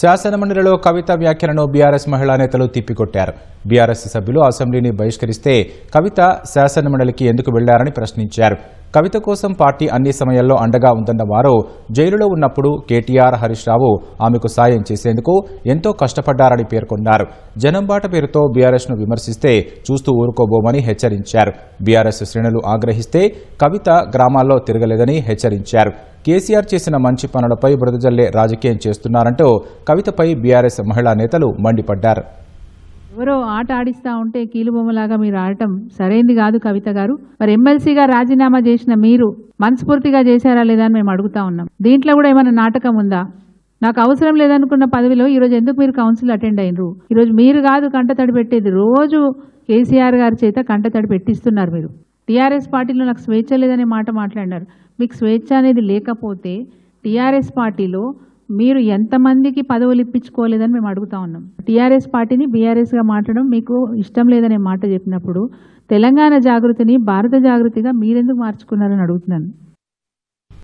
శాసనమండలిలో కవిత వ్యాఖ్యలను బీఆర్ఎస్ మహిళా నేతలు తిప్పికొట్టారు. బీఆర్ఎస్ సభ్యులు అసెంబ్లీని బహిష్కరిస్తే కవిత శాసనమండలికి ఎందుకు వెళ్ళారని ప్రశ్నించారు. కవిత కోసం పార్టీ అన్ని సమయాల్లో అండగా ఉందన్న వారు జైలులో ఉన్నప్పుడు కేటీఆర్ హరీష్ రావు ఆమెకు సాయం చేసేందుకు ఎంతో కష్టపడ్డారని పేర్కొన్నారు. జనంబాట పేరుతో బీఆర్ఎస్ను విమర్శిస్తే చూస్తూ ఊరుకోబోమని హెచ్చరించారు. బీఆర్ఎస్ శ్రేణులు ఆగ్రహిస్తే కవిత గ్రామాల్లో తిరగలేదని హెచ్చరించారు. కేసీఆర్ చేసిన మంచి పనులపై బురదజల్లే రాజకీయం చేస్తున్నారంటూ కవితపై బీఆర్ఎస్ మహిళా నేతలు మండిపడ్డారు. ఎవరో ఆట ఆడిస్తా ఉంటే కీలుబొమ్మలాగా మీరు ఆడటం సరైంది కాదు కవిత గారు. మరి ఎమ్మెల్సీగా రాజీనామా చేసిన మీరు మనస్ఫూర్తిగా చేశారా లేదా అని మేము అడుగుతా ఉన్నాం. దీంట్లో కూడా ఏమైనా నాటకం ఉందా? నాకు అవసరం లేదనుకున్న పదవిలో ఈరోజు ఎందుకు మీరు కౌన్సిల్ అటెండ్ అయినరు? ఈరోజు మీరు కాదు కంటతడి పెట్టేది రోజు కేసీఆర్ గారి చేత కంటతడి పెట్టిస్తున్నారు మీరు. టీఆర్ఎస్ పార్టీలో నాకు స్వేచ్ఛ లేదనే మాట మాట్లాడినారు. మీకు స్వేచ్ఛ అనేది లేకపోతే టీఆర్ఎస్ పార్టీలో మీరు ఎంతమందికి పదవులు ఇప్పించుకోలేదని మేము అడుగుతా ఉన్నాం. టీఆర్ఎస్ పార్టీని బీఆర్ఎస్గా మాట్లాడడం మీకు ఇష్టం లేదనే మాట చెప్పినప్పుడు తెలంగాణ జాగృతిని భారత జాగృతిగా మీరెందుకు మార్చుకున్నారని అడుగుతున్నాను.